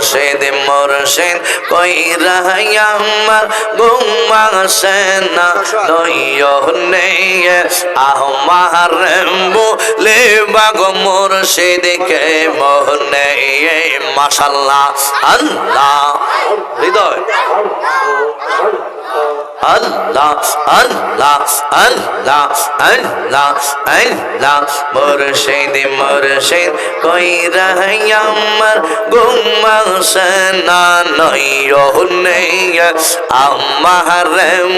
মুর্শিদ মুর্শিদ কই রাহাই আমার ঘুমাসে না। আহ আমার বলে, বাগ মুর্শিদ কে মোহনে মাশাল্লাহ, আল্লাহ হৃদয় আল্লাহ আল্লাহ আল্লাহ আল্লাহ মুর্শিদ মুর্শিদ কই রাহাই আমার ঘুমাসে না নয়নে আমার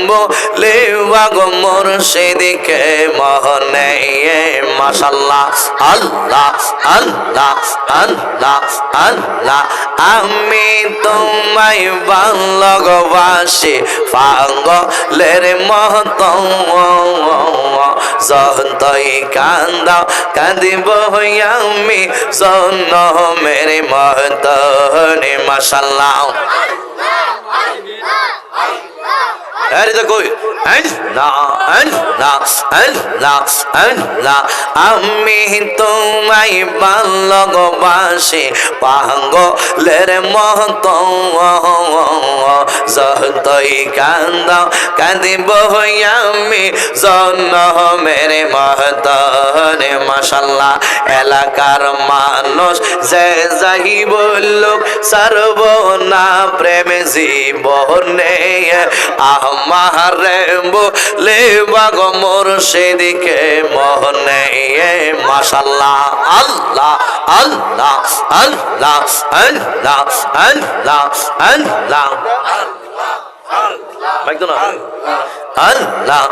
বলে বাগ মুর্শিদ কে মোহনে মাশাল্লাহ আল্লাহ আল্লাহ আল্লাহ আল্লাহ আমি তোমায় ভালোবাসি পাগলের মত যতই কান্দাও কাঁদিব আমি। সন্ন মেরে মত মাসাল্লাহ আরে আল্লাহ আমি তোমায় ভালোবাসি, পাগলের মত। যতই কান্দাও কাঁদিব আমি জন্য মেরে মহতনে মাসাল্লাহ এলাকার মানুষ যে যাই বলুক সর্বনা প্রেম জীবনে আমার বলে বাগ মুর্শিদিকে মোহনে মাশাল্লাহ, আল্লাহ আল্লাহ আল্লাহ আল্লাহ আল্লাহ আল্লাহ একদম আল্লাহ। আল্লাহ।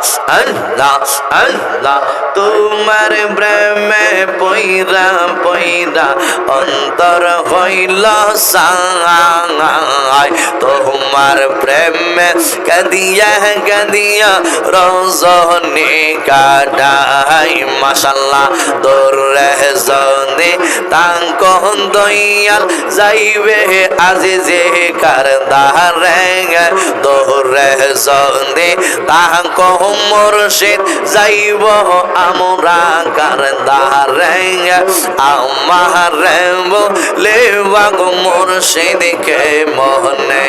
আল্লাহ তোমার প্রেমে পইরা পইরা অন্তর হইল সাই তোমার প্রেমে কাদিয়া কাদিয়া রজনী কাটাই। মাশাল্লাহ দৌড়ে জনে তাঙ্ক দয়াল যাইবে আজি যে কার দারে দৌড়ে জনে তাহাক মুর্শিদ, যাইব আমরা কার দারে আমার বলে, বাগ মুর্শিদ, কে মোহনে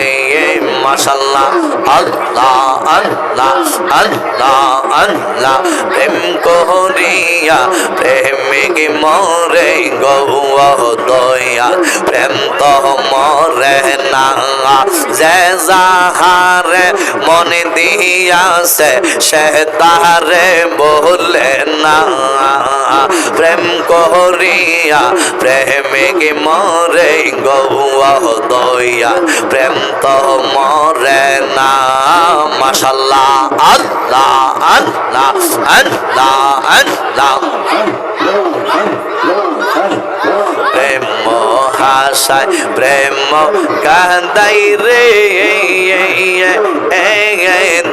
মাশাল্লাহ, আল্লাহ আল্লাহ আল্লাহ আল্লাহ। প্রেম করিয়া প্রেমিক মরে গৌ দয়া। প্রেম তো মরে না, যে যাহারে মনে দিয়াছে, সে তাহারে বলে না, প্রেম করিয়া প্রেমিক মরে গৌ দয়া, প্রেম তো মরে না, মাশাল্লাহ, আল্লাহ আল্লাহ আল্লাহ আল্লাহ প্রেম হাসায় প্রেম কান্দাই রে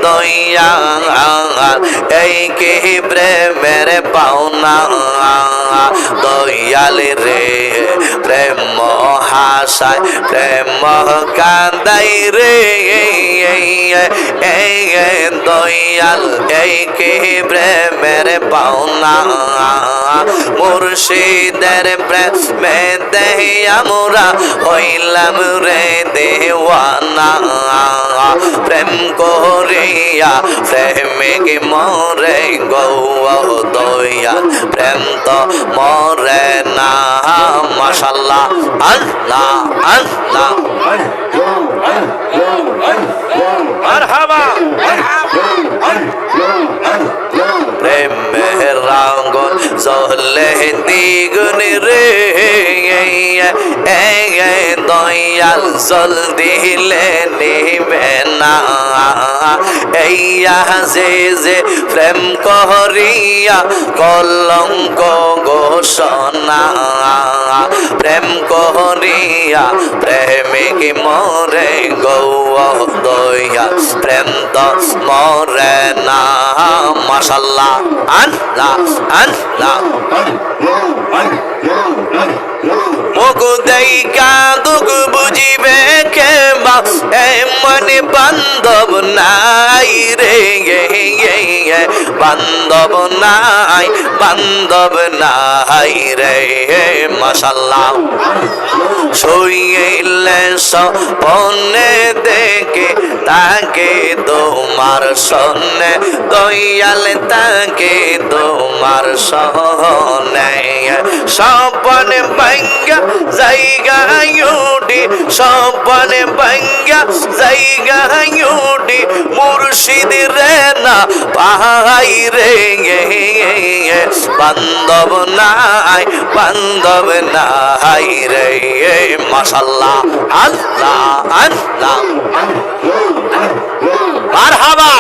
দয়া এই কে প্রেমের পাওনা। দয়াল রে, প্রেম হাসায়, প্রেম কান্দাই রে। দয়াল এই কে প্রেমের পাওনা। মুর্শিদের প্রেমে দেহে আমরা হইলাম রে দেওয়ানা। প্রেম করিয়া প্রেমিক মরে গৌ দয়া, প্রেম তো মরে না। মাশাল্লাহ। আল্লাহ আল্লাহ। মারহাবা। প্রেমের রাঙ্গন জলে দ্বিগুণ রে। দয়াল জল দিলে নিবে না এইয়া যে যে প্রেম করিয়া কলঙ্ক ঘোষণা প্রেম করিয়া প্রেমিক মরে গৌ দয়া প্রেম তো মরে না মাসাল্লাহ আল্লাহ আল্লাহ মুখ দেই কাঁদুক বুঝিবে কে বা এমন বান্ধব নাই রে বান্ধব নাই বান্ধব নাই রে মাসাল্লাহ শুইলে সপনে দেখে তাকে তোমার সন্নে দয়াল তাকে তোমার সহনে সপন ভাঙ্গা জায়গা ইউটি সপন ভাঙ্গা মুর্শিদ রে না পাহাই রে বান্ধব নাই বান্ধব নাই রে মাসাল্লাহ আল্লাহ আল্লাহ। মারহাবা।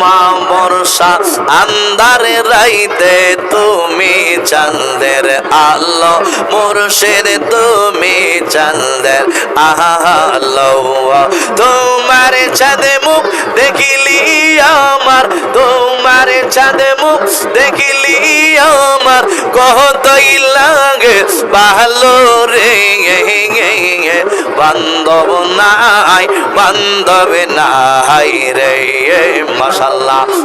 মা বর্ষা আন্দারে রাইতে তুমি চাঁদের আলো, মুর্শিদ তুমি চাঁদের আলো। তোমার চাঁদ মুখ দেখিলি আমার, তোমার চাঁদে মুখ দেখিলি আমার। কতই লাগে ভালো রে বান্ধব নাই বান্ধব নাই রে মাশাল্লাহ।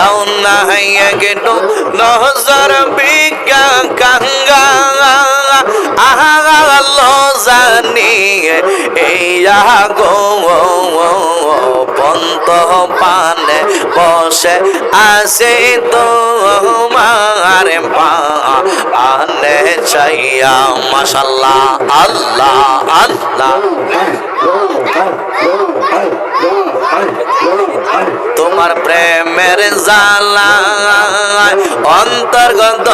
দাও না একটু নজর বিজ্ঞা কাঙ্গা আহালো জানি এইয়া গো পন্ত পানে বসে আসে তো মারে পা আনে চাইয়া, মাশাল্লাহ, আল্লাহ আল্লাহ। তোমার প্রেমের জালা অন্তর্গত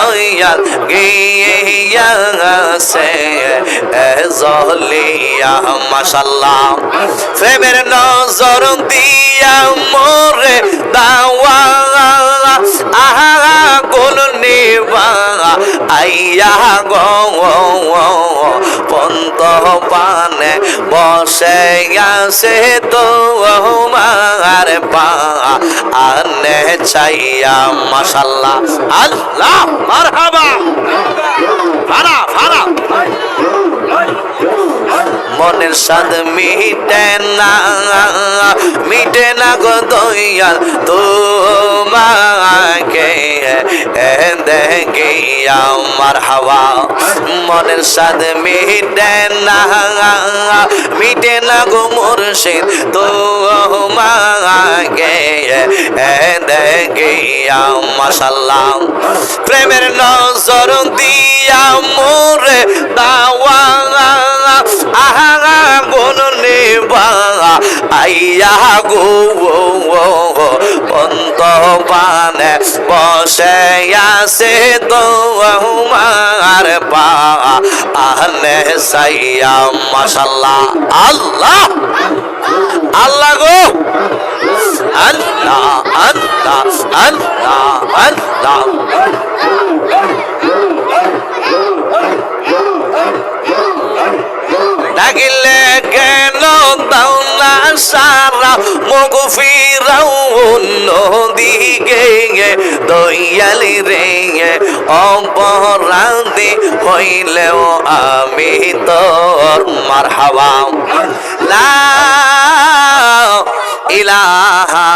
গিয়েছে। জলিয়া মাশাল্লাহ। প্রেমের নজর দিয়া মোরে দাওয়া। আহা কোন নিবা আইয়া গো পন্ত পানে বসে গেছে তো মার পা। আনে চাইয়া মাশাল্লাহ, আল্লাহ, মারহাবা। ফারা ফারা মনের স্বাদ মিটে না মিটে না গো দয়াল তোমাকে। দেখে আমার হাওয়া, মনের স্বাদ মিটে না মিটে না গো মুর্শিদ তোমাকে। দেখে মাশাল্লাহ প্রেমের নজর দিয়া মোরে দাওয়া আহা গুন নেবা আইয়া গো পন্ত পানে বসে আসে তো আমার পা আহলে সাইয়া, মাশাল্লাহ, আল্লাহ আল্লাহ গো, আল্লাহ আল্লাহ আল্লাহ আল্লাহ। ডাকিলে কেন দাও সারা? মুখ ফিরাও অন্যদিকে দয়ালি রে, অপরাধী হইলেও আমি তোর মার হাওয়া ইলাহা